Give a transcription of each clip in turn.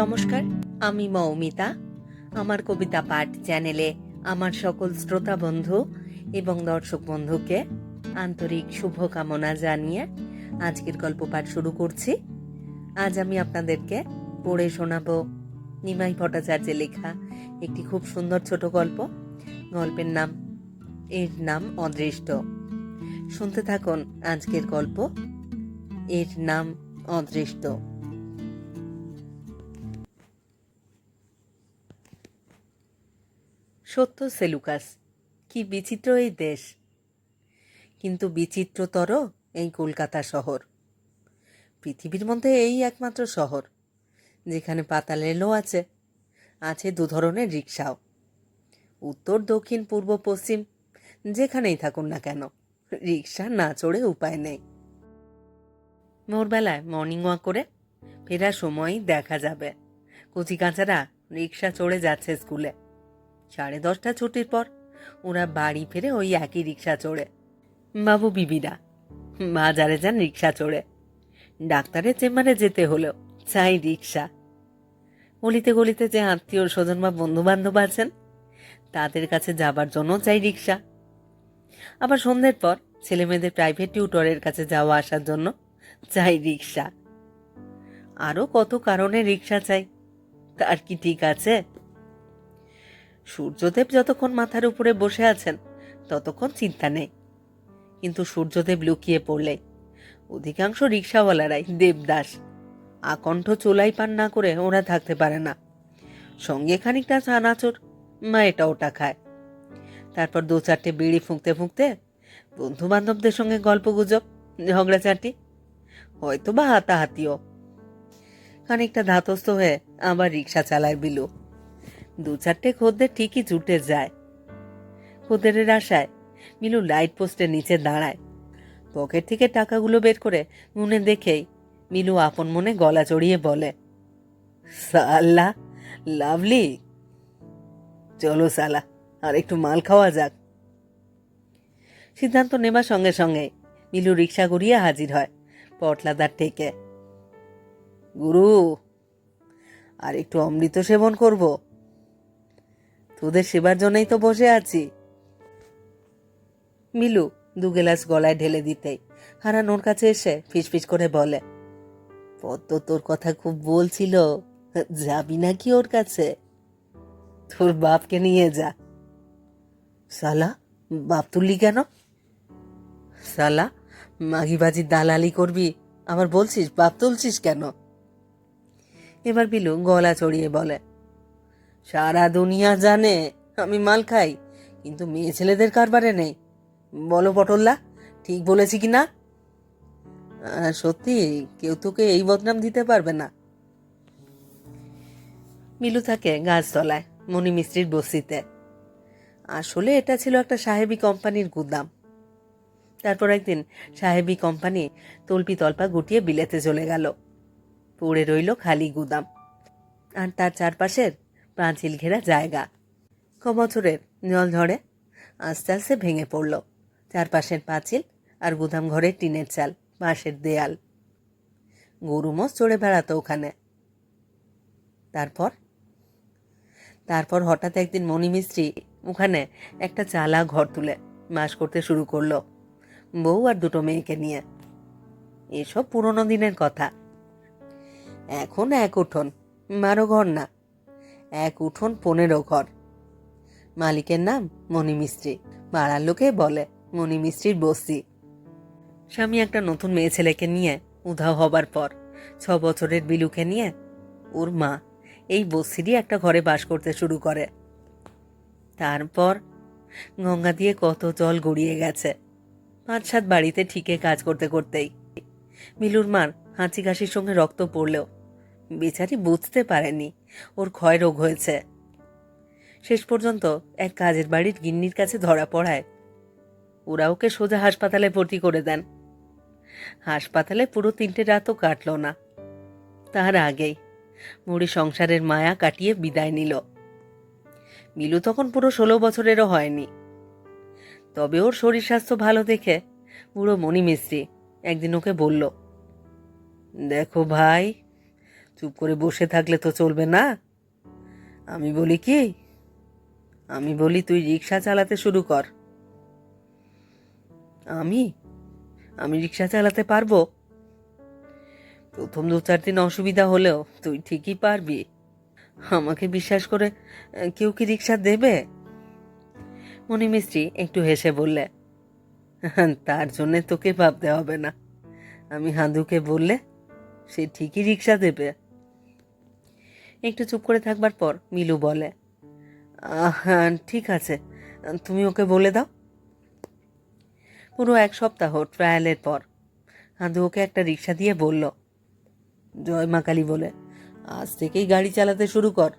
নমস্কার, আমি মৌমিতা। আমার কবিতা পাঠ চ্যানেলে আমার সকল শ্রোতা বন্ধু এবং দর্শক বন্ধুকে আন্তরিক শুভকামনা জানিয়ে আজকের গল্প পাঠ শুরু করছি। আজ আমি আপনাদেরকে পড়ে শোনাব নিমাই ভট্টাচার্যের লেখা একটি খুব সুন্দর ছোট গল্প। গল্পের নাম, এর নাম অদৃষ্ট। শুনতে থাকুন আজকের গল্প, এর নাম অদৃষ্ট। সত্য সেলুকাস কি বিচিত্র এই দেশ। কিন্তু বিচিত্রতর এই কলকাতা শহর। পৃথিবীর মধ্যে এই একমাত্র শহর, যেখানে পাতাল রেলও আছে আছে দু ধরনের রিক্সাও উত্তর, দক্ষিণ, পূর্ব, পশ্চিম, যেখানেই থাকুন না কেন রিক্সা না চড়ে উপায় নেই। ভোরবেলায় মর্নিং ওয়াক করে ফেরার সময়ই দেখা যাবে। কচি কাঁচারা রিক্সা চড়ে যাচ্ছে স্কুলে। সাড়ে দশটা ছুটির পর ওরা বাড়ি ফিরে ওই একই রিক্সা চড়ে। বাবু বিবিরা বাজারে যান রিক্সা চড়ে। ডাক্তারের চেম্বারে যেতে হলো, চাই রিক্সা গলিতে গলিতে যে আত্মীয় স্বজন বা বন্ধু বান্ধব আছেন, তাদের কাছে যাবার জন্য চাই রিক্সা আবার সন্ধ্যের পর ছেলে মেয়েদের প্রাইভেট টিউটরের কাছে যাওয়া আসার জন্য চাই রিক্সা আরও কত কারণে রিক্সা চাই, তার কি ঠিক আছে? সূর্যদেব যতক্ষণ মাথার উপরে বসে আছেন, ততক্ষণ চিন্তা নেই। কিন্তু সূর্যদেব লুকিয়ে পড়লে, অধিকাংশ রিক্সাওয়ালারাই দেবদাস। আকণ্ঠ চোলাই পান না করে ওরা থাকতে পারে না। সঙ্গে খানিকটা চানাচুর, মা এটা ওটা খায়। তারপর দু চারটে বিড়ি ফুঁকতে ফুঁকতে বন্ধু বান্ধবদের সঙ্গে গল্প গুজব ঝগড়াঝাটি হয়তো বা হাতাহাতিও। খানিকটা ধাতস্থ হয়ে আবার রিক্সা চালায় বিলু। দু চারটে খদ্দের ঠিকই জুটে যায়। খদ্দেরের আশায় মিলু লাইট পোস্টের নিচে দাঁড়ায়। পকেট থেকে টাকাগুলো বের করে মনে দেখেই মিলু আপন মনে গলা চড়িয়ে বলে সাল্লা লাভলি, চলো সালা, আর একটু মাল খাওয়া যাক। সিদ্ধান্ত নেবার সঙ্গে সঙ্গে মিলু রিক্সা গড়িয়ে হাজির হয় পটলাদার টেকে গুরু, আর একটু অমৃত সেবন করব? তোদের সেবার জন্যই তো বসে আছি। মিলু দু গেলাস গলায় ঢেলে দিতেই হারান ওর কাছে এসে ফিসফিস করে বলে, পদ্ম তোর কথা খুব বলছিল, যাবি নাকি ওর কাছে? তোর বাপকে নিয়ে যা। সালা, বাপ তুললি কেন? সালা মাগিবাজি দালালি করবি, আবার বলছিস বাপ তুলছিস কেন? এবার বিলু গলা চড়িয়ে বলে সারা দুনিয়া জানে আমি মাল খাই, কিন্তু মেয়ে ছেলেদের কারবারে নেই। বলো পটল্লা ঠিক বলেছি কি না? সত্যি, কেউ তোকে এই বদনাম দিতে পারবে না। মিলু থাকে গাছতলায়, মণি মিস্ত্রির বস্তিতে। আসলে এটা ছিল একটা সাহেবি কোম্পানির গুদাম। তারপর একদিন সাহেবি কোম্পানি তল্পি তল্পা গুটিয়ে বিলেতে চলে গেল। পড়ে রইল খালি গুদাম। আর তার চারপাশের পাঁচিল ঘেরা জায়গা। ক বছরের জল ঝড়ে আস্তে আস্তে ভেঙে পড়ল। চারপাশের পাঁচিল আর গুদাম ঘরের টিনের চাল, বাঁশের দেয়াল। গরু মোষ চড়ে বেড়াতো ওখানে। তারপর? তারপর হঠাৎ একদিন মণিমিস্ত্রি ওখানে একটা চালা ঘর তুলে বাস করতে শুরু করল, বউ আর দুটো মেয়েকে নিয়ে। এসব পুরনো দিনের কথা। এখন এক উঠোন, বারো ঘর না। এক উঠোন পনেরো ঘর। মালিকের নাম মণিমিস্ত্রি পাড়ার লোকে বলে মণিমিস্ত্রির বস্তি। স্বামী একটা নতুন মেয়ে ছেলেকে নিয়ে উধাও হবার পর, ছ বছরের বিলুকে নিয়ে ওর মা এই বস্তিরই একটা ঘরে বাস করতে শুরু করে। তারপর গঙ্গা দিয়ে কত জল গড়িয়ে গেছে। পাঁচ সাত বাড়িতে ঠিকে কাজ করতে করতেই মিলুর মার হাঁচি কাশির সঙ্গে রক্ত পড়লেও বেচারি বুঝতে পারেনি ওর ক্ষয় রোগ হয়েছে। শেষ পর্যন্ত এক কাজের বাড়ির গিন্নির কাছে ধরা পড়ায়। ওরা ওকে সোজা হাসপাতালে ভর্তি করে দেন। হাসপাতালে পুরো তিনটে রাতও কাটল না। তার আগেই মুড়ি সংসারের মায়া কাটিয়ে বিদায় নিল। মিলু তখন পুরো ষোলো বছরেরও হয়নি। তবে ওর শরীর স্বাস্থ্য ভালো দেখে বুড়ো মণি মিস্ত্রি একদিন ওকে বলল, দেখো ভাই চুপ করে বসে থাকলে তো চলবে না। আমি বলি কি? আমি বলি তুই রিক্সা চালাতে শুরু কর। আমি? আমি রিক্সা চালাতে পারব? প্রথম দু চার দিন অসুবিধা হলেও তুই ঠিকই পারবি। আমাকে বিশ্বাস করে কেউ কি রিক্সা দেবে? মণি মিস্ত্রি একটু হেসে বললে তার জন্যে তোকে ভাবতে হবে না। আমি হাঁদুকে বললে, সে ঠিকই রিক্সা দেবে। একটু চুপ করে থাকবার পর মিলু বলে হ্যাঁ ঠিক আছে, তুমি ওকে বলে দাও। পুরো এক সপ্তাহ ট্রায়ালের পর হাঁদু ওকে একটা রিক্সা দিয়ে বলল, জয় মা কালী বলে, আজ থেকেই গাড়ি চালাতে শুরু কর।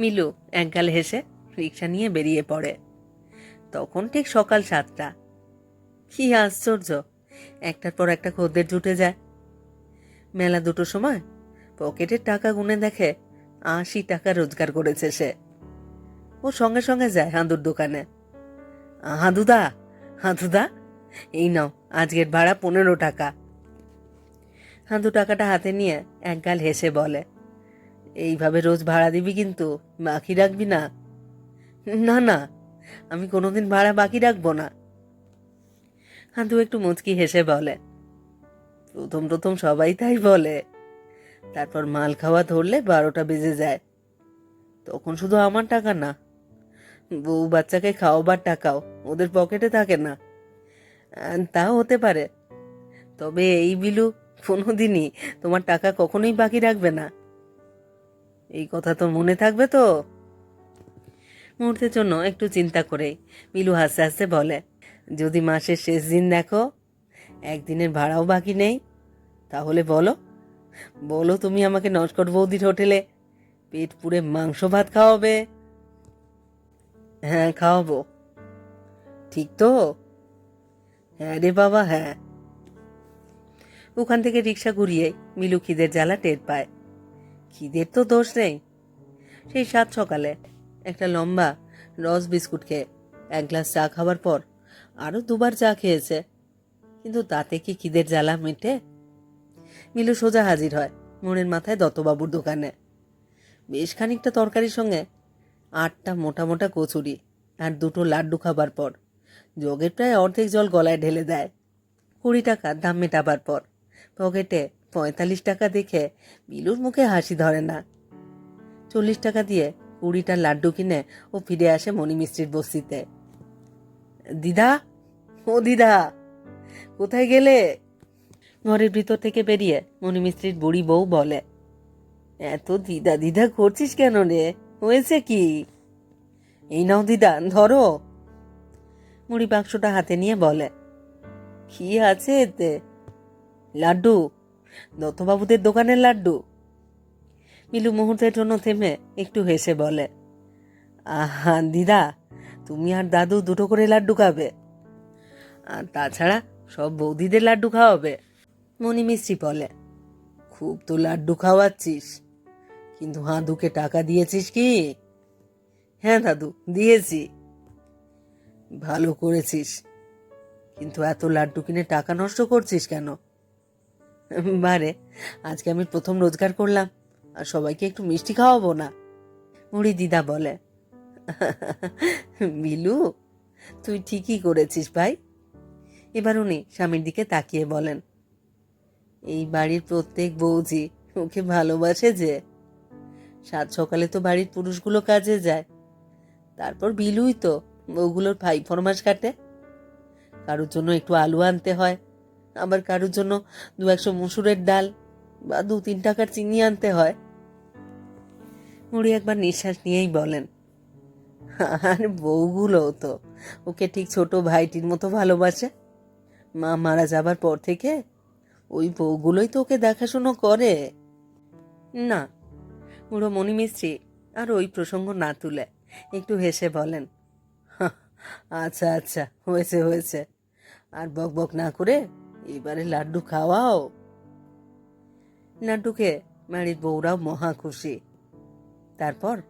মিলু একগাল হেসে রিক্সা নিয়ে বেরিয়ে পড়ে। তখন ঠিক সকাল সাতটা। কি আশ্চর্য, একটার পর একটা খদ্দের জুটে যায়। মেলা দুটোর সময় পকেটের টাকা গুনে দেখে আশি টাকা রোজগার করেছে সে। ও সঙ্গে সঙ্গে যায় হাঁদুর দোকানে। হাঁদুদা হাঁদুদা, এই নাও, আজকের ভাড়া পনেরো টাকা। হাঁদু টাকাটা হাতে নিয়ে একগাল হেসে বলে, এইভাবে রোজ ভাড়া দিবি কিন্তু বাকি রাখবি না? না না, আমি কোনোদিন ভাড়া বাকি রাখব না। হাঁদু একটু মুচকি হেসে বলে, প্রথম প্রথম সবাই তাই বলে। তারপর মাল খাওয়া ধরলে বারোটা বেজে যায়। তখন শুধু আমার টাকা না, বউ বাচ্চাকে খাওয়াবার টাকাও ওদের পকেটে থাকে না। তাও হতে পারে। তবে এই বিলু, কোনোদিনই তোমার টাকা কখনোই বাকি রাখবে না। এই কথা তো মনে থাকবে তো? মুহূর্তের জন্য একটু চিন্তা করে মিলু হাসতে হাসতে বলে, যদি মাসের শেষ দিন দেখো, একদিনের ভাড়াও বাকি নেই, তাহলে বলো বলো তুমি আমাকে নস্কর বৌদির হোটেলে পেট পুড়ে মাংস ভাত খাওয়াবে? হ্যাঁ খাওয়াবো। ঠিক তো? হ্যাঁ রে বাবা হ্যাঁ। ওখান থেকে রিক্সা ঘুরিয়ে মিলু খিদের জ্বালা টের পায়। খিদের তো দোষ নেই। সেই সাত সকালে একটা লম্বা রস বিস্কুট খেয়ে এক গ্লাস চা খাওয়ার পর আরও দুবার চা খেয়েছে। কিন্তু তাতে কি খিদের জ্বালা মেটে? মিলু সোজা হাজির হয় মনের মাথায় দত্তবাবুর দোকানে। বেশ খানিকটা তরকারির সঙ্গে আটটা মোটা মোটা কচুরি আর দুটো লাড্ডু খাবার পর যোগের প্রায় অর্ধেক জল গলায় ঢেলে দেয়। কুড়ি টাকা দাম মেটাবার পর পকেটে পঁয়তাল্লিশ টাকা দেখে বিলুর মুখে হাসি ধরে না। চল্লিশ টাকা দিয়ে কুড়িটা লাড্ডু কিনে ও ফিরে আসে মণি মিস্ত্রির বস্তিতে। দিদা, ও দিদা, কোথায় গেলে? ঘরের ভিতর থেকে বেরিয়ে মণি মিস্ত্রির বুড়ি বউ বলে, এত দিদা দিদা করছিস কেন রে? হয়েছে কি? এই নাও দিদা, ধরো। মুড়ি বাক্সটা হাতে নিয়ে বলে, কি আছে এতে? লাড্ডু, দত্তবাবুদের দোকানের লাড্ডু। মিলু মুহূর্তের জন্য থেমে একটু হেসে বলে, আহা দিদা, তুমি আর দাদু দুটো করে লাড্ডু খাবে। আর তাছাড়া সব বৌদিদের লাড্ডু খাওয়াবে। মণি মিস্ত্রি বলে, খুব তো লাড্ডু খাওয়াচ্ছিস, কিন্তু হাঁদুকে টাকা দিয়েছিস কি? হ্যাঁ দাদু, দিয়েছি। ভালো করেছিস, কিন্তু এত লাড্ডু কিনে টাকা নষ্ট করছিস কেন? বারে, আজকে আমি প্রথম রোজগার করলাম, আর সবাইকে একটু মিষ্টি খাওয়াবো না, মুড়ি দিদা বলে। বিলু তুই ঠিকই করেছিস ভাই। এবার উনি স্বামীর দিকে তাকিয়ে বলেন এই বাড়ির প্রত্যেক বৌজি ওকে ভালোবাসে যে। সাত সকালে তো বাড়ির পুরুষগুলো কাজে যায়। তারপর বিলুই তো, বউগুলোর ভাই ফরমাস কাটে। কারোর জন্য একটু আলু আনতে হয়, আবার কারোর জন্য দু একশো মুসুরের ডাল বা দু তিন টাকার চিনি আনতে হয়। মুড়ি একবার নিঃশ্বাস নিয়েই বলেন, আর বউগুলো তো, ওকে ঠিক ছোট ভাইটির মতো ভালোবাসে। মা মারা যাবার পর থেকে ওই বউগুলোই তো ওকে দেখাশুনো করে। না বুড়ো মণি মিস্ত্রি আর ওই প্রসঙ্গ না তুলে একটু হেসে বলেন। "হাহ, আচ্ছা আচ্ছা হয়েছে হয়েছে। আর বক বক না করে এবারে লাড্ডু খাওয়াও। লাড্ডুকে বাড়ির বউরাও মহা খুশি। তারপর?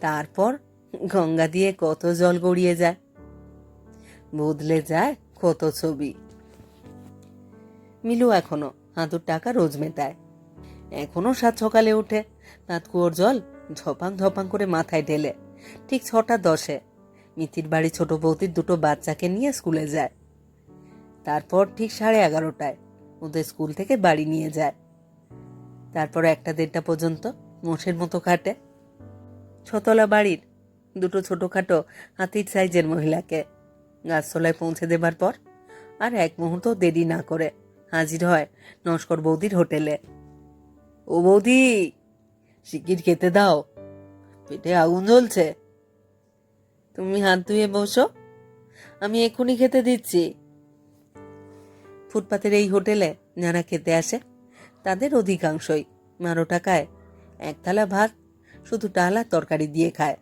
তারপর গঙ্গা দিয়ে কত জল গড়িয়ে যায়। বদলে যায় কত ছবি। মিলু এখনও হাঁতুর টাকা রোজ মেটায়। এখনও সাত সকালে উঠে দাঁত কুয়োর জল ঝপাং ঝপাং করে মাথায় ঢেলে, ঠিক ছটা দশে মিতির বাড়ি ছোট বৌতির দুটো বাচ্চাকে নিয়ে স্কুলে যায়। তারপর ঠিক সাড়ে এগারোটায় ওদের স্কুল থেকে বাড়ি নিয়ে যায়। তারপর একটা দেড়টা পর্যন্ত মোষের মতো খাটে। ছতলা বাড়ির দুটো ছোটোখাটো হাতির সাইজের মহিলাকে গাছতলায় পৌঁছে দেবার পর আর এক মুহূর্ত দেরি না করে হাজির হয় নস্কর বৌদির হোটেলে। ও বৌদি, শিগগির খেতে দাও। পেটে আগুন জ্বলছে। তুমি হাত ধুয়ে বসো। আমি এক্ষুনি খেতে দিচ্ছি। ফুটপাতের এই হোটেলে যারা খেতে আসে, তাদের অধিকাংশই বারো টাকায় এক থালা ভাত, শুধু ডাল আর তরকারি দিয়ে খায়।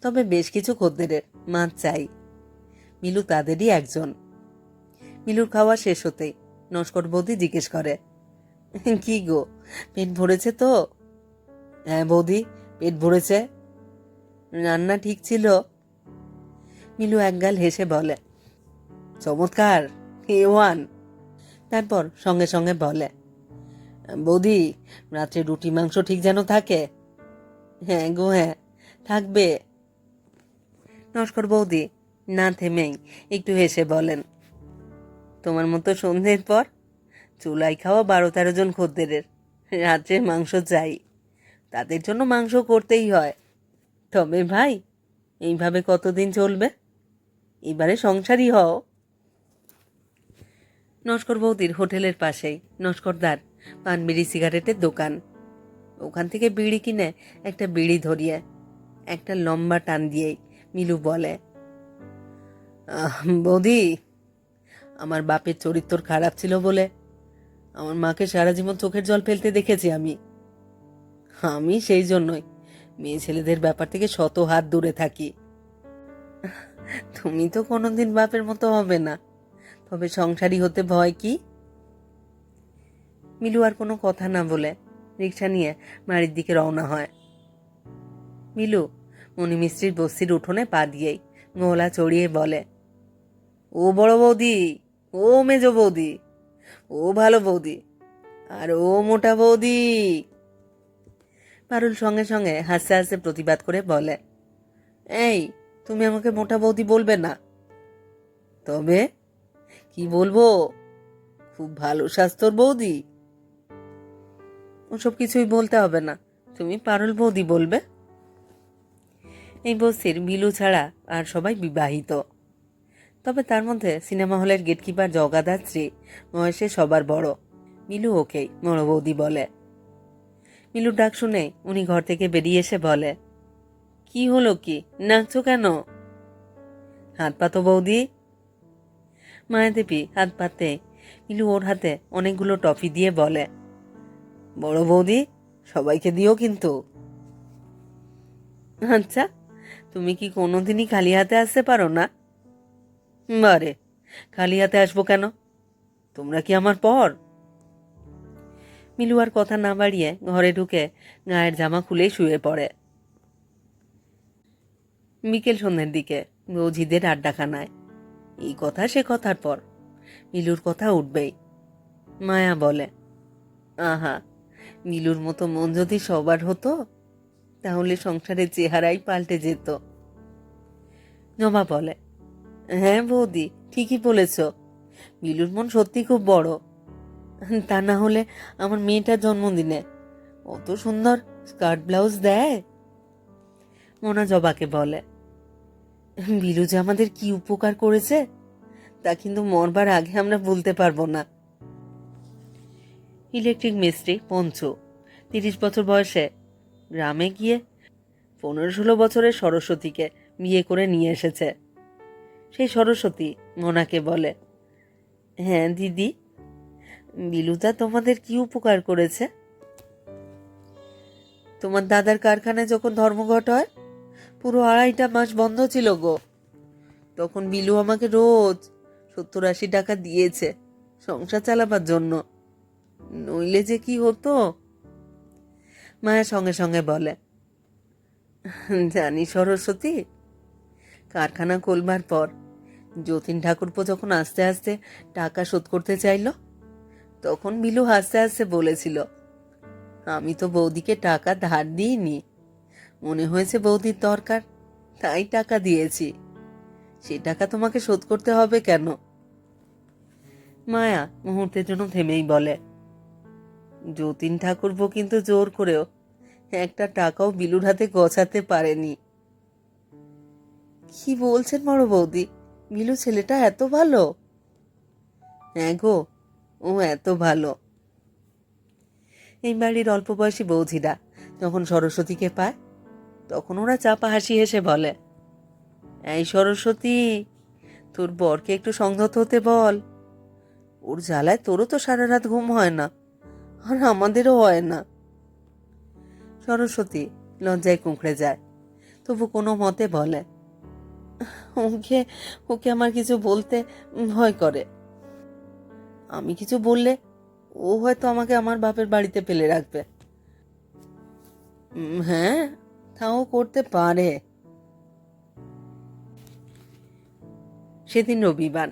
তবে বেশ কিছু খদ্দেরের মাছ চাই। মিলু তাদেরই একজন। মিলুর খাওয়া শেষ হতেই নস্কর বৌদি জিজ্ঞেস করে, কি গো, পেট ভরেছে তো? হ্যাঁ বৌদি, পেট ভরেছে। রান্না ঠিক ছিল। মিলু একগাল হেসে বলে, চমৎকার, এ ওয়ান। তারপর সঙ্গে সঙ্গে বলে, বৌদি, রাত্রে রুটি মাংস ঠিক যেন থাকে? হ্যাঁ গো হ্যাঁ থাকবে। নস্কর বৌদি না থেমেই একটু হেসে বলেন তোমার মতো সন্ধ্যের পর চুলাই খাওয়া বারো তেরো জন খদ্দেরের। রাত্রে মাংস চাই। তাদের জন্য মাংস করতেই হয়। তবে ভাই, এইভাবে কতদিন চলবে? এবারে সংসারই হও। নস্কর বৌদির হোটেলের পাশেই, নস্করদার পান বিড়ি সিগারেটের দোকান। ওখান থেকে বিড়ি কিনে একটা বিড়ি ধরিয়ে, একটা লম্বা টান দিয়েই মিলু বলে বৌদি আমার বাপের চরিত্র খারাপ ছিল বলে আমার মাকে সারা জীবন চোখের জল ফেলতে দেখেছি আমি। আমি সেই জন্যই মেয়ে ছেলেদের ব্যাপার থেকে শত হাত দূরে থাকি। তুমি তো কোনোদিন বাপের মতো হবে না। তবে সংসারী হতে ভয় কি? মিলু আর কোনো কথা না বলে রিক্সা নিয়ে বাড়ির দিকে রওনা হয়। মিলু মণি মিস্ত্রির বস্তির উঠোনে পা দিয়েই গোলা চড়িয়ে বলে, ও বড় বৌদি ও মেজ বৌদি, ও ভালো বৌদি, আর ও মোটা বৌদি। পারুল সঙ্গে সঙ্গে হাসতে হাসতে প্রতিবাদ করে বলে, এই, তুমি আমাকে মোটা বৌদি বলবে না? তবে কি বলব? খুব ভালো স্বাস্থ্যর বৌদি। ওসব কিছুই বলতে হবে না, তুমি পারুল বৌদি বলবে। এই বস্তির বিলু ছাড়া আর সবাই বিবাহিত। তবে তার মধ্যে সিনেমা হলের গেটকিপার স্ত্রী বয়সে সবার বড়। মিলু ওকেই বৌদি বলে। মিলুর ডাক শুনে উনি ঘর থেকে বেরিয়ে এসে বলে, কি হলো কি? নাচছো কেন? হাত পাতো বৌদি। মায়াদেবী হাত পাতে মিলু ওর হাতে অনেকগুলো টফি দিয়ে বলে, বড় বৌদি, সবাইকে দিও কিন্তু। আচ্ছা তুমি কি কোনোদিনই খালি হাতে আসতে পারো না? বারে, খালি হাতে আসব কেন? তোমরা কি আমার পর? মিলু আর কথা না বাড়িয়ে ঘরে ঢুকে গায়ের জামা খুলেই শুয়ে পড়ে। বিকেল সন্ধ্যের দিকে, বৌঝিদের আড্ডাখানায়। এই কথা সে কথার পর, মিলুর কথা উঠবেই। মায়া বলে, আহা, মিলুর মতো মন যদি সবার হতো, তাহলে সংসারের চেহারাই পাল্টে যেত। জমা বলে হ্যাঁ বৌদি, ঠিকই বলেছ। বিলুর মন সত্যি খুব বড়। তা না হলে আমার মেয়েটার জন্মদিনে অত সুন্দর স্কার্ট ব্লাউজ দেয়? মোনা জবাকে বলে, বিলু যে আমাদের কি উপকার করেছে, তা কিন্তু মরবার আগে আমরা বলতে পারব না। ইলেকট্রিক মিস্ত্রি পঞ্চু, তিরিশ বছর বয়সে গ্রামে গিয়ে পনেরো ষোলো বছরের সরস্বতীকে বিয়ে করে নিয়ে এসেছে। সেই সরস্বতী, মোনাকে বলে। হ্যাঁ দিদি। বিলুদা তোমাদের কি উপকার করেছে? তোমার দাদার কারখানায় যখন ধর্মঘট হয়, পুরো আড়াইটা মাস বন্ধ ছিল গো। তখন বিলু আমাকে রোজ সত্তর আশি টাকা দিয়েছে সংসার চালাবার জন্য। নইলে যে কি হতো? মায়া সঙ্গে সঙ্গে বলে, জানি সরস্বতী, কারখানা খুলবার পর যতীন ঠাকুরপো যখন আস্তে আস্তে টাকা শোধ করতে চাইল, তখন বিলু হাসতে হাসতে বলেছিল, আমি তো বৌদিকে টাকা ধার দিইনি। মনে হয়েছে বৌদির দরকার, তাই টাকা দিয়েছি। সে টাকা তোমাকে শোধ করতে হবে কেন? মায়া মুহূর্তের জন্য থেমেই বলে, যতীন ঠাকুরপো কিন্তু জোর করেও একটা টাকাও বিলুর হাতে গছাতে পারেনি। কি বলছেন বড় বৌদি? বিলু ছেলেটা এত ভালো? হ্যাঁ গো, ও এত ভালো। এই বাড়ির অল্প বয়সী বৌঝিরা যখন সরস্বতীকে পায়, তখন ওরা চাপা হাসি হেসে বলে, এই সরস্বতী, তোর বরকে একটু সংযত হতে বল। ওর জ্বালায় তোরও তো সারা রাত ঘুম হয় না, আর আমাদেরও হয় না। সরস্বতী লজ্জায় কুঁকড়ে যায়, তবু কোনো মতে বলে ওকে ওকে আমার কিছু বলতে ভয় করে। আমি কিছু বললে ও হয়তো আমাকে আমার বাপের বাড়িতে ফেলে রাখবে। হ্যাঁ তাও করতে পারে। সেদিন রবিবার,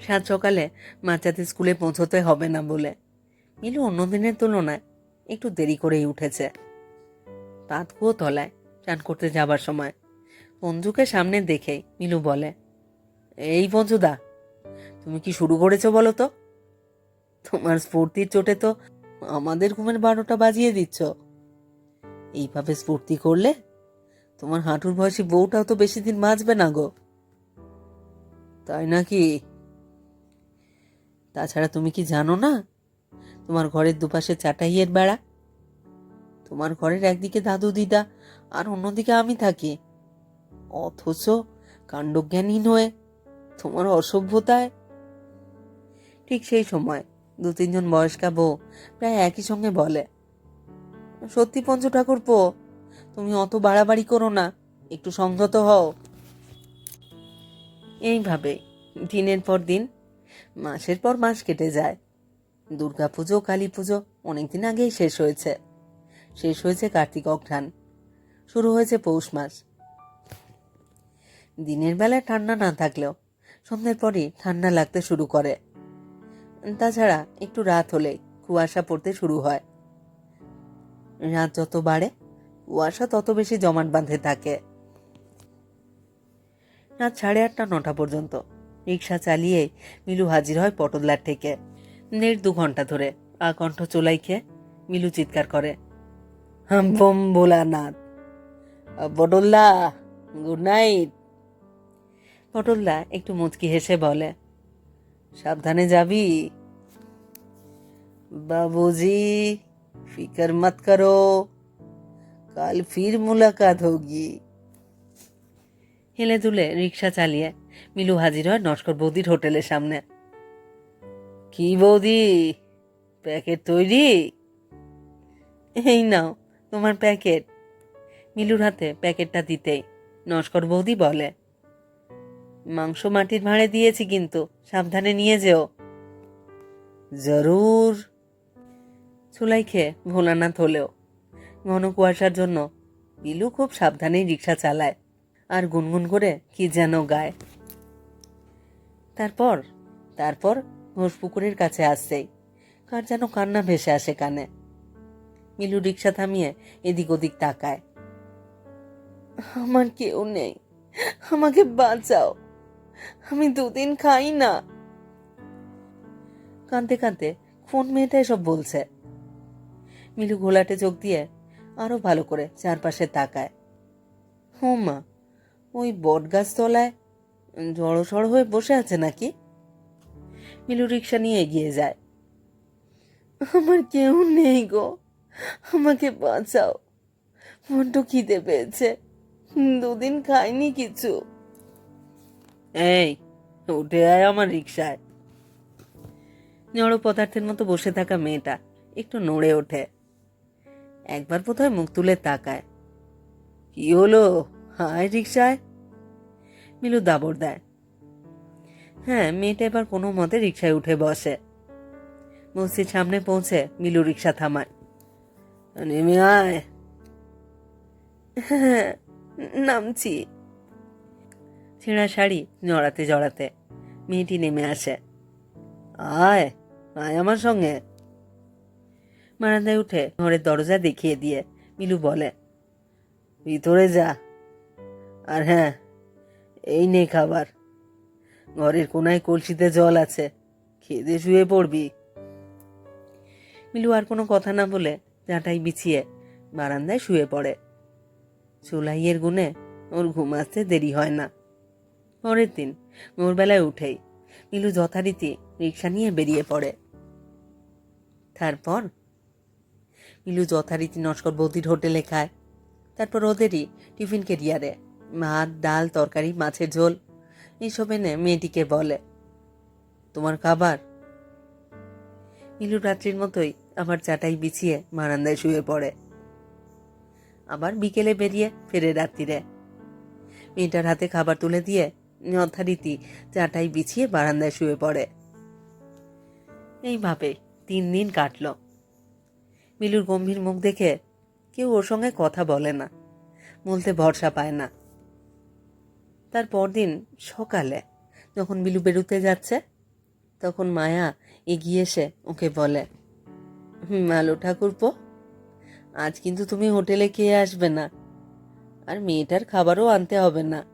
সাত সকালে বাচ্চাদের স্কুলে পৌঁছতে হবে না বলে। মিলু অন্য দিনের তুলনায় একটু দেরি করেই উঠেছে। পাতকুয়ো তলায় চান করতে যাবার সময় পঞ্জুকে সামনে দেখেই মিলু বলে, এই পঞ্জুদা তুমি কি শুরু করেছ বলো তো? তোমার স্ফূর্তির চোটে তো আমাদের ঘুমের বারোটা বাজিয়ে দিচ্ছ। এইভাবে স্ফূর্তি করলে তোমার হাঁটুর বয়সী বউটাও তো বেশি দিন বাঁচবে না গো। তাই নাকি? তাছাড়া তুমি কি জানো না, তোমার ঘরের দুপাশে চাটাইয়ের বেড়া? তোমার ঘরের একদিকে দাদু দিদা আর অন্যদিকে আমি থাকি। অথচ কাণ্ডজ্ঞানহীন হয়ে তোমার অসভ্যতায়? ঠিক সেই সময় দু তিনজন বয়স্কা বউ প্রায় একই সঙ্গে বলে, সত্যি পঞ্চ ঠাকুর পো তুমি অত বাড়াবাড়ি করো না, একটু সংযত হও। এইভাবে দিনের পর দিন, মাসের পর মাস কেটে যায়। দুর্গা পুজো, কালী পুজো অনেকদিন আগেই শেষ হয়েছে। শেষ হয়েছে কার্তিক অঘ্রাণ, শুরু হয়েছে পৌষ মাস। দিনের বেলায় ঠান্ডা না থাকলেও সন্ধ্যের পরই ঠান্ডা লাগতে শুরু করে। তাছাড়া একটু রাত হলে কুয়াশা পড়তে শুরু হয়। রাত যত বাড়ে, কুয়াশা তত বেশি জমাট বাঁধে থাকে রাত সাড়ে আটটা, নটা পর্যন্ত রিক্সা চালিয়ে মিলু হাজির হয় পটলদার থেকে। দেড় দু ঘণ্টা ধরে আকণ্ঠ চোলাই খেয়ে মিলু চিৎকার করে হাম বম ভোলানাথ। পটলদা, গুড নাইট। পটলদা একটু মুচকি হেসে বলে, সাবধানে যাবি? বাবুজি, ফিকার মত করো। কাল ফির মুলাকাত হোগি। হেলে তুলে রিক্সা চালিয়ে মিলু হাজির হয় নস্কর বৌদির হোটেলের সামনে। কি বৌদি, প্যাকেট তৈরি? এই নাও, তোমার প্যাকেট। মিলুর হাতে প্যাকেটটা দিতেই নস্কর বৌদি বলে মাংস মাটির ভাঁড়ে দিয়েছি কিন্তু, সাবধানে নিয়ে যেও। জরুর। চুলাই খেয়ে ভোলানাথ হলেও, ঘন কুয়াশার জন্য বিলু খুব সাবধানেই রিক্সা চালায়, আর গুনগুন করে কি যেন গায়। তারপর তারপর ঘোষপুকুরের কাছে আসছেই কার যেন কান্না ভেসে আসে কানে। মিলু রিক্সা থামিয়ে এদিক ওদিক তাকায়। আমার কেউ নেই, আমাকে বাঁচাও। আমি দুদিন খাই না। কাঁদতে কাঁদতে ফোন মেয়েটা এসব বলছে? মিলু ঘোলাটে চোখ দিয়ে আরও ভালো করে চারপাশে তাকায়। হুমা ওই বটগাছ তলায় জড়সড় হয়ে বসে আছে নাকি? মিলু রিক্সা নিয়ে এগিয়ে যায়। আমার কেউ নেই গো, আমাকে বাঁচাও। বড্ড খিদে পেয়েছে। দুদিন খাইনি কিছু। এই, উঠে আয় আমার রিক্সায় জড় পদার্থের মতো বসে থাকা মেয়েটা একটু নড়ে ওঠে। একবার বোধহয় মুখ তুলে তাকায়। কি হলো? হায় রিক্সায় মিলু দাবর দেয়। হ্যাঁ মেয়েটা এবার কোনো মতে রিক্সায় উঠে বসে। মসজিদ সামনে পৌঁছে মিলু রিক্সা থামায়। নেমে আয়। হ্যাঁ নামছি। ছেঁড়া শাড়ি জড়াতে জড়াতে। মেয়েটি নেমে আসে। আয় আয় আমার সঙ্গে। বারান্দায় উঠে ঘরের দরজা দেখিয়ে দিয়ে মিলু বলে, ভিতরে যা। আর হ্যাঁ এই নে খাবার। ঘরের কোনায় কলসিতে জল আছে, খেয়ে শুয়ে পড়বি। মিলু আর কোনো কথা না বলে জাঁটাই বিছিয়ে বারান্দায় শুয়ে পড়ে। চুলাইয়ের গুণে ওর ঘুম আসতে দেরি হয় না। পরের দিন ভোরবেলায় উঠেই মিলু যথারীতি রিক্সা নিয়ে বেরিয়ে পড়ে। তারপর মিলু যথারীতি নস্কর বৌদির হোটেলে খায়। তারপর ওদেরই টিফিন কেরিয়ারে ভাত, ডাল, তরকারি, মাছের ঝোল এইসব এনে মেয়েটিকে বলে, তোমার খাবার? মিলু রাত্রির মতোই আবার চাটাই বিছিয়ে বারান্দায় শুয়ে পড়ে। আবার বিকেলে বেরিয়ে ফেরে রাত্রিরে। মেয়েটার হাতে খাবার তুলে দিয়ে যথারীতি চাটাই বিছিয়ে বারান্দায় শুয়ে পড়ে। এইভাবে তিন দিন কাটল। মিলুর গম্ভীর মুখ দেখে কেউ ওর সঙ্গে কথা বলে না বলতে ভরসা পায় না। তার পরদিন সকালে যখন বিলু বেরুতে যাচ্ছে তখন মায়া এগিয়ে এসে ওকে বলে "হুম, আলো ঠাকুরপো আজ কিন্তু তুমি হোটেলে খেয়ে আসবে না। আর মেয়েটার খাবারও আনতে হবে না।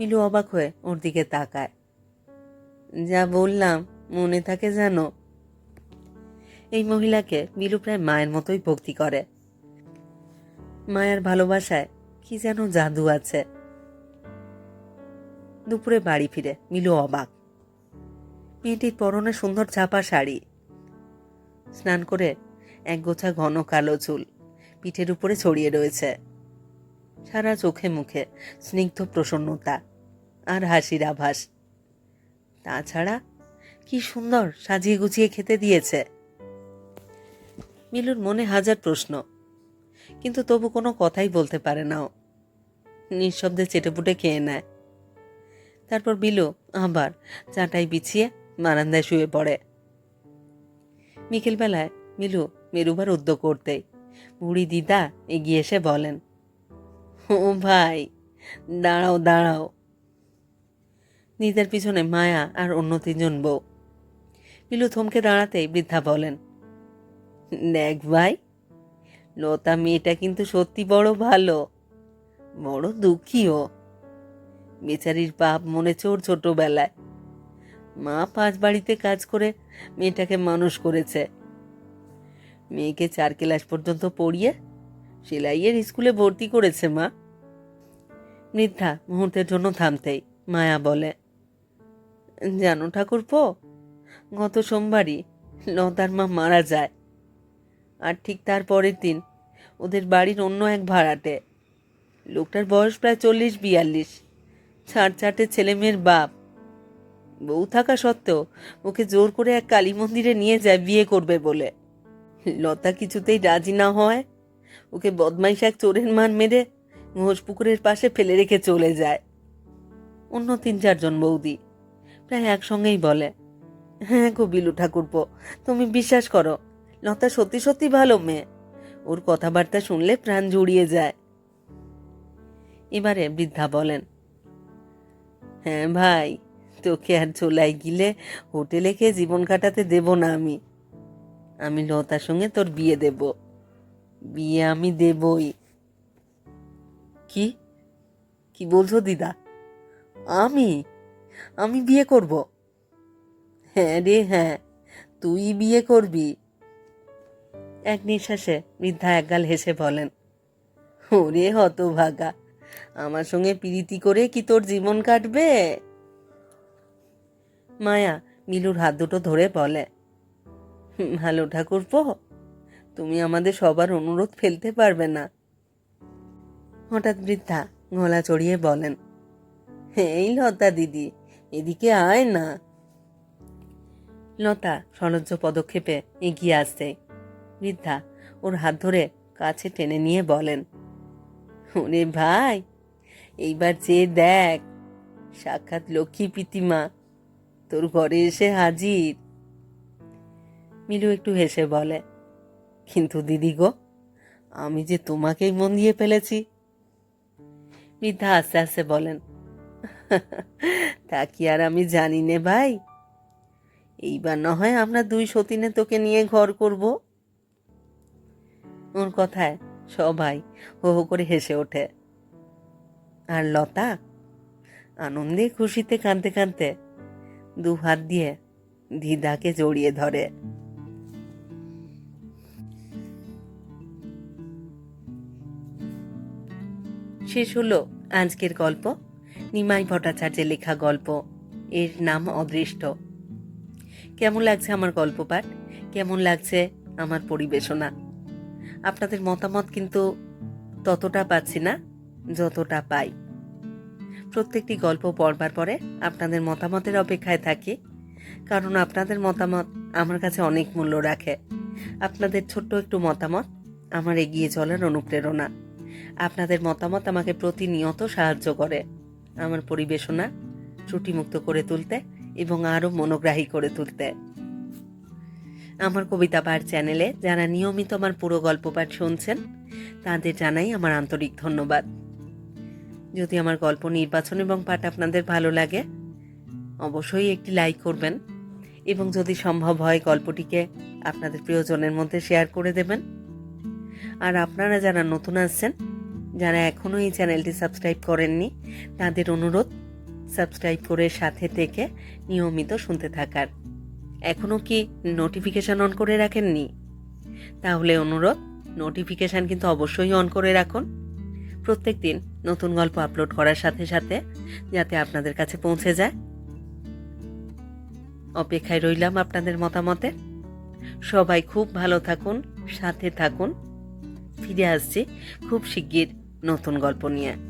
মিলু অবাক হয়ে ওর দিকে তাকায়। যা বললাম, মনে থাকে জানো? এই মহিলাকে মিলু প্রায় মায়ের মতোই ভক্তি করে। মায়ের ভালোবাসায় কি যেন জাদু আছে। দুপুরে বাড়ি ফিরে মিলু অবাক। মেয়েটির পরনে সুন্দর চাপা শাড়ি। স্নান করে এক গোছা ঘন কালো চুল পিঠের উপরে ছড়িয়ে রয়েছে। সারা চোখে মুখে স্নিগ্ধ প্রসন্নতা আর হাসির আভাস। তাছাড়া কি সুন্দর সাজিয়ে গুছিয়ে খেতে দিয়েছে। মিলুর মনে হাজার প্রশ্ন, কিন্তু তবু কোনো কথাই বলতে পারে না ও। নিঃশব্দে চেটেপুটে খেয়ে নেয়। তারপর বিলু আবার চাটাই বিছিয়ে বারান্দায় শুয়ে পড়ে। বিকেলবেলায় মিলু মেরুবার উদ্যোগ করতেই বুড়ি দিদা এগিয়ে এসে বলেন ও ভাই, দাঁড়াও দাঁড়াও। দিদার পিছনে মায়া আর অন্য তিনজন বউ। মিলু থমকে দাঁড়াতেই বৃদ্ধা বলেন, দেখ ভাই, লতা মেয়েটা কিন্তু সত্যি বড় ভালো, বড় দুঃখীও। বেচারির বাপ মনে চোর ছোটবেলায়। মা পাঁচ বাড়িতে কাজ করে মেয়েটাকে মানুষ করেছে। মেয়েকে চার ক্লাস পর্যন্ত পড়িয়ে সেলাইয়ের স্কুলে ভর্তি করেছে মা। বৃদ্ধা মুহূর্তের জন্য থামতেই মায়া বলে, জানো ঠাকুরপো, গত সোমবারই লতার মা মারা যায়। আর ঠিক তার পরের দিন ওদের বাড়ির অন্য এক ভাড়াটে। লোকটার বয়স প্রায় চল্লিশ বিয়াল্লিশ। ছাড় চারটে ছেলে মেয়ের বাপ। বউ থাকা সত্ত্বেও ওকে জোর করে এক কালী মন্দিরে নিয়ে যায় বিয়ে করবে বলে। লতা কিছুতেই রাজি না হয় ওকে বদমাইশ এক চোরের মান মেরে ঘোষ পুকুরের পাশে ফেলে রেখে চলে যায়। অন্য তিন চারজন বৌদি। প্রায় একসঙ্গেই বলে হ্যাঁ গো বিলু ঠাকুরপো, তুমি বিশ্বাস করো, লতা সত্যি সত্যি ভালো মেয়ে। ওর কথাবার্তা শুনলে প্রাণ জুড়িয়ে যায়। এবারে বৃদ্ধা বলেন হ্যাঁ ভাই, তোকে আর চলাই গিলে হোটেলে খেয়ে জীবন কাটাতে দেব না আমি। আমি লতার সঙ্গে তোর বিয়ে দেব। বিয়ে আমি দেবই। কি? কি বলছো দিদা? আমি? আমি বিয়ে করব। হ্যাঁ রে হ্যাঁ। তুই বিয়ে করবি। এক নিঃশ্বাসে বৃদ্ধা একগাল হেসে বলেন ওরে হতভাগা আমার সঙ্গে প্রীতি করে কি তোর জীবন কাটবে? মায়া মিলুর হাত দুটো ধরে বলে "হুম, ভালো ঠাকুরপো তুমি আমাদের সবার অনুরোধ ফেলতে পারবে না। হঠাৎ বৃদ্ধা গলা চড়িয়ে বলেন, এই লতা দিদি, এদিকে আয় না। লতা সলজ্জ পদক্ষেপে এগিয়ে আসতে বৃদ্ধা ওর হাত ধরে কাছে টেনে নিয়ে বলেন, ওরে ভাই, এইবার যে দেখ, সাক্ষাৎ লক্ষ্মী প্রীতিমা, তোর ঘরে এসে হাজির। মিলু একটু হেসে বলে, কিন্তু দিদি গো, আমি যে তোমাকেই মন দিয়ে ফেলেছি বৃদ্ধা আস্তে আস্তে বলেন, তা কি আর আমি জানি নে ভাই? এইবার না হয় আমরা দুই সতীনে তোকে নিয়ে ঘর করব। ওর কথায় সবাই হো হো করে হেসে ওঠে। আর লতা আনন্দে খুশিতে কাঁদতে কাঁদতে দু হাত দিয়ে দিদাকে জড়িয়ে ধরে। শেষ হলো আজকের গল্প, নিমাই ভট্টাচার্যের লেখা গল্প। এর নাম অদৃষ্ট। কেমন লাগছে আমার গল্প পাঠ? কেমন লাগছে আমার পরিবেশনা? আপনাদের মতামত কিন্তু ততটা পাচ্ছি না, যতটা পাই। প্রত্যেকটি গল্প পড়বার পরে আপনাদের মতামতের অপেক্ষায় থাকি, কারণ আপনাদের মতামত আমার কাছে অনেক মূল্য রাখে। আপনাদের ছোট্ট একটু মতামত আমার এগিয়ে চলার অনুপ্রেরণা। আপনাদের মতামত আমাকে প্রতিনিয়ত সাহায্য করে। আমার পরিবেশনা ত্রুটিমুক্ত করে তুলতে এবং আরও মনোগ্রাহী করে তুলতে। আমার কবিতা পাঠ চ্যানেলে যারা নিয়মিত আমার পুরো গল্প পাঠ শুনছেন, তাদের জানাই আমার আন্তরিক ধন্যবাদ। যদি আমার গল্প নির্বাচন এবং পাঠ আপনাদের ভালো লাগে, অবশ্যই একটি লাইক করবেন এবং যদি সম্ভব হয় গল্পটিকে আপনাদের প্রিয়জনের মধ্যে শেয়ার করে দেবেন। আর আপনারা যারা নতুন আসছেন যারা এখনও এই চ্যানেলটি সাবস্ক্রাইব করেননি, তাদের অনুরোধ, সাবস্ক্রাইব করে সাথে থেকে নিয়মিত শুনতে থাকার। এখনও কি নোটিফিকেশান অন করে রাখেননি? তাহলে অনুরোধ, নোটিফিকেশান কিন্তু অবশ্যই অন করে রাখুন। প্রত্যেক দিন নতুন গল্প আপলোড করার সাথে সাথে যাতে আপনাদের কাছে পৌঁছে যায়। অপেক্ষায় রইলাম আপনাদের মতামতে। সবাই খুব ভালো থাকুন, সাথে থাকুন। ফিরে আসছি খুব শিগগির নতুন গল্প নিয়ে।